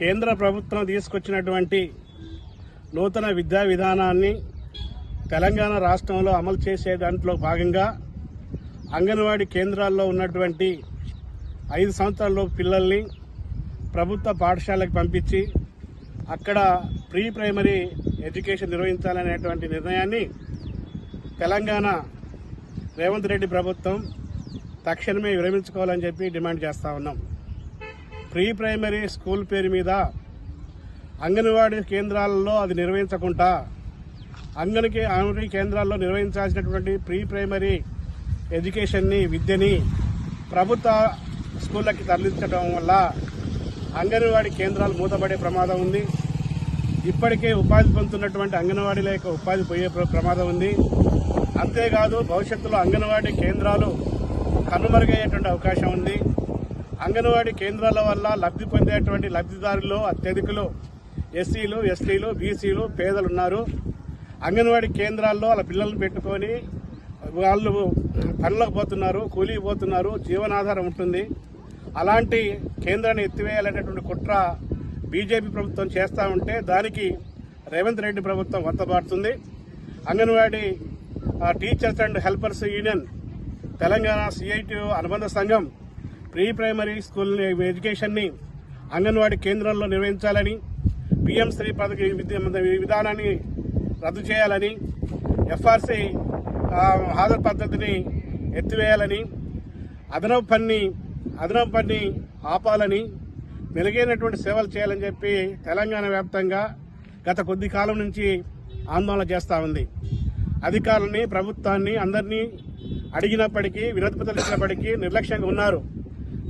కేంద్ర ప్రభుత్వం తీసుకొచ్చినటువంటి నూతన విద్యా విధానాన్ని తెలంగాణ రాష్ట్రంలో అమలు చేసే దాంట్లో భాగంగా అంగన్వాడీ కేంద్రాల్లో ఉన్నటువంటి ఐదు సంవత్సరాల పిల్లల్ని ప్రభుత్వ పాఠశాలకు పంపించి అక్కడ ప్రీ ప్రైమరీ ఎడ్యుకేషన్ నిర్వహించాలనేటువంటి నిర్ణయాన్ని తెలంగాణ రేవంత్ రెడ్డి ప్రభుత్వం తక్షణమే విరమించుకోవాలని చెప్పి డిమాండ్ చేస్తా ఉన్నాం. ప్రీ ప్రైమరీ స్కూల్ పేరు మీద అంగన్వాడీ కేంద్రాలలో అది నిర్వహించకుండా అంగన్కి అంగన్వాడీ కేంద్రాల్లో నిర్వహించాల్సినటువంటి ప్రీ ప్రైమరీ ఎడ్యుకేషన్ని విద్యని ప్రభుత్వ స్కూళ్ళకి తరలించడం వల్ల అంగన్వాడీ కేంద్రాలు మూతపడే ప్రమాదం ఉంది. ఇప్పటికే ఉపాధి పొందుతున్నటువంటి అంగన్వాడీల యొక్క ఉపాధి పోయే ప్రమాదం ఉంది. అంతేకాదు భవిష్యత్తులో అంగన్వాడీ కేంద్రాలు కనుమరుగయ్యేటువంటి అవకాశం ఉంది. అంగన్వాడీ కేంద్రాల వల్ల లబ్ధి పొందేటువంటి లబ్ధిదారులు అత్యధికులు ఎస్సీలు ఎస్టీలు బీసీలు పేదలు ఉన్నారు అంగన్వాడీ కేంద్రాల్లో వాళ్ళ పిల్లల్ని పెట్టుకొని వాళ్ళు పనులకు పోతున్నారు కూలీకి పోతున్నారు జీవనాధారం ఉంటుంది. అలాంటి కేంద్రాన్ని ఎత్తివేయాలనేటువంటి కుట్ర బీజేపీ ప్రభుత్వం చేస్తూ ఉంటే దానికి రేవంత్ రెడ్డి ప్రభుత్వం వంతబాడుతుంది anganwadi teachers and helpers union Telangana CIT అనుబంధ సంఘం ప్రీ ప్రైమరీ స్కూల్ ఎడ్యుకేషన్ని అంగన్వాడీ కేంద్రంలో నిర్వహించాలని పిఎం శ్రీ పథక విధానాన్ని రద్దు చేయాలని ఎఫ్ఆర్సి హాజరు పద్ధతిని ఎత్తివేయాలని అదనపు పని అదనపు పని ఆపాలని మెరుగైనటువంటి సేవలు చేయాలని చెప్పి తెలంగాణ వ్యాప్తంగా గత కొద్ది కాలం నుంచి ఆందోళన చేస్తూ ఉంది. అధికారులని ప్రభుత్వాన్ని అందరినీ అడిగినప్పటికీ వినతిపత్రాలు ఇచ్చినప్పటికీ నిర్లక్ష్యంగా ఉన్నారు.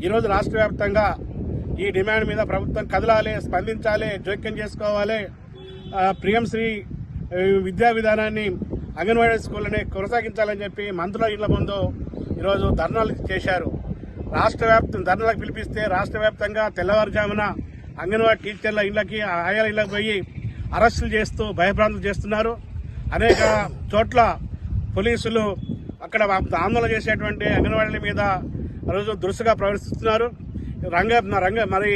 ఈరోజు రాష్ట్ర వ్యాప్తంగా ఈ డిమాండ్ మీద ప్రభుత్వం కదలాలి స్పందించాలి జోక్యం చేసుకోవాలి. ప్రియంశ్రీ విద్యా విధానాన్ని అంగన్వాడీ స్కూళ్ళని కొనసాగించాలని చెప్పి మంత్రుల ఇళ్ళ ముందు ఈరోజు ధర్నాలు చేశారు. రాష్ట్ర వ్యాప్తం ధర్నాలకు పిలిపిస్తే రాష్ట్ర వ్యాప్తంగా తెల్లవారుజామున అంగన్వాడీ టీచర్ల ఇళ్ళకి ఆయాల ఇళ్ళకు పోయి అరెస్టులు చేస్తూ భయభ్రాంతులు చేస్తున్నారు. అనేక చోట్ల పోలీసులు అక్కడ ఆందోళన చేసేటువంటి అంగన్వాడీల మీద రోజు దురుసుగా ప్రవర్తిస్తున్నారు. రంగ రంగ మరి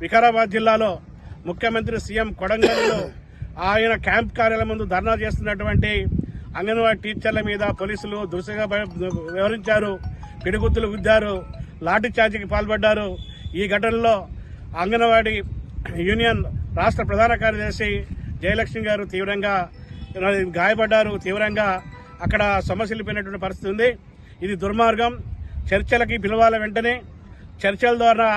వికారాబాద్ జిల్లాలో ముఖ్యమంత్రి సీఎం కొడంగల్లో ఆయన క్యాంప్ కార్యాలయం ముందు ధర్నా చేస్తున్నటువంటి అంగన్వాడీ టీచర్ల మీద పోలీసులు దురుసుగా వివరించారు వ్యవహరించారు. గుద్దారు. లాఠీ చార్జీకి పాల్పడ్డారు. ఈ ఘటనలో అంగన్వాడీ యూనియన్ రాష్ట్ర ప్రధాన కార్యదర్శి జయలక్ష్మి గారు తీవ్రంగా గాయపడ్డారు. తీవ్రంగా అక్కడ సమస్యలిపోయినటువంటి పరిస్థితి ఉంది. ఇది దుర్మార్గం. చర్చలకి పిలవాల వెంటనే చర్చల ద్వారా